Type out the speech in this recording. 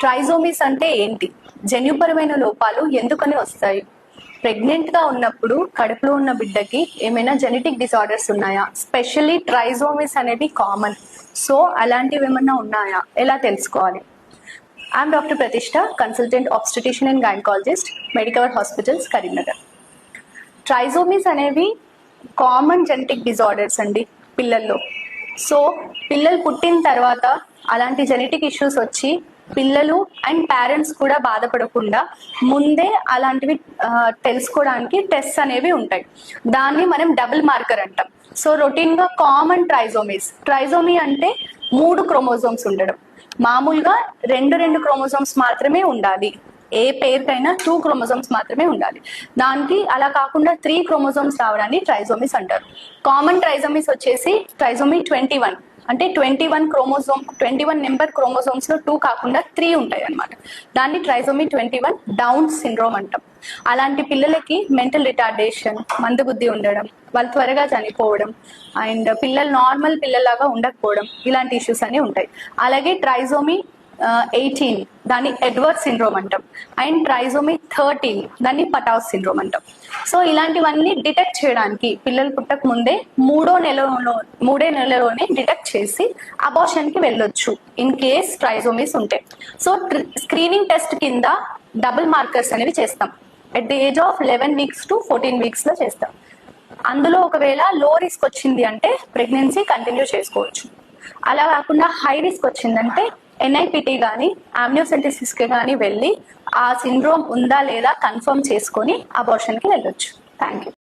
ట్రైజోమిస్ అంటే ఏంటి? జన్యుపరమైన లోపాలు ఎందుకని వస్తాయి? ప్రెగ్నెంట్గా ఉన్నప్పుడు కడుపులో ఉన్న బిడ్డకి ఏమైనా జెనెటిక్ డిసార్డర్స్ ఉన్నాయా? స్పెషల్లీ ట్రైజోమిస్ అనేది కామన్ సో అలాంటివి ఏమైనా ఉన్నాయా? ఎలా తెలుసుకోవాలి? I'm doctor Pratishta consultant obstetrician and gynaecologist Medicover hospitals Karimnagar trisomies అనేవి కామన్ జెనెటిక్ డిజార్డర్స్ అండి పిల్లల్లో. సో పిల్లలు పుట్టిన తర్వాత అలాంటి జెనెటిక్ ఇష్యూస్ వచ్చి పిల్లలు అండ్ పేరెంట్స్ కూడా బాధపడకుండా ముందే అలాంటివి తెలుసుకోవడానికి టెస్ట్ అనేవి ఉంటాయి. దాన్ని మనం డబుల్ మార్కర్ అంటాం. సో రొటీన్గా కామన్ ట్రైజోమీస్ ట్రైజోమీ అంటే మూడు క్రోమోజోమ్స్ ఉండడం. మామూలుగా రెండు రెండు క్రోమోజోమ్స్ మాత్రమే ఉండాలి. ఏ పేరుకైనా టూ క్రోమోజోమ్స్ మాత్రమే ఉండాలి. దానికి అలా కాకుండా త్రీ క్రోమోజోమ్స్ రావడాన్ని ట్రైజోమిస్ అంటారు. కామన్ ట్రైజోమిస్ వచ్చేసి ట్రైజోమి ట్వంటీ వన్ అంటే twenty one chromosome twenty one number క్రోమోజోమ్స్లో two కాకుండా త్రీ ఉంటాయి అన్నమాట దాన్ని trisomy twenty one down syndrome అంటాం. అలాంటి పిల్లలకి మెంటల్ రిటార్డేషన్ మందబుద్ధి ఉండడం వాళ్ళు త్వరగా చనిపోవడం అండ్ పిల్లలు నార్మల్ పిల్లలాగా ఉండకపోవడం ఇలాంటి ఇష్యూస్ అన్ని ఉంటాయి. అలాగే ట్రైజోమీ ఎయిటీన్ దాన్ని ఎడ్వర్డ్ సిండ్రోమ్ అంటాం. అండ్ ట్రైజోమీ థర్టీన్ దాన్ని పటాస్ సిండ్రోమ్ అంటాం. సో ఇలాంటివన్నీ డిటెక్ట్ చేయడానికి పిల్లలు పుట్టక ముందే మూడో నెలలో మూడే నెలలోనే డిటెక్ట్ చేసి అబార్షన్కి వెళ్ళొచ్చు ఇన్ కేస్ ట్రైజోమిస్ ఉంటే. సో స్క్రీనింగ్ టెస్ట్ కింద డబుల్ మార్కర్స్ అనేవి చేస్తాం. At the age of eleven weeks to fourteen వీక్స్లో చేస్తాం. అందులో ఒకవేళ లో రిస్క్ వచ్చింది అంటే ప్రెగ్నెన్సీ కంటిన్యూ చేసుకోవచ్చు. అలా కాకుండా హై రిస్క్ వచ్చిందంటే ఎన్ఐపిటి కానీ ఆమ్నియోసెంటిసిస్కి కానీ వెళ్ళి ఆ సిండ్రోమ్ ఉందా లేదా కన్ఫర్మ్ చేసుకొని అబార్షన్కి వెళ్ళొచ్చు. Thank you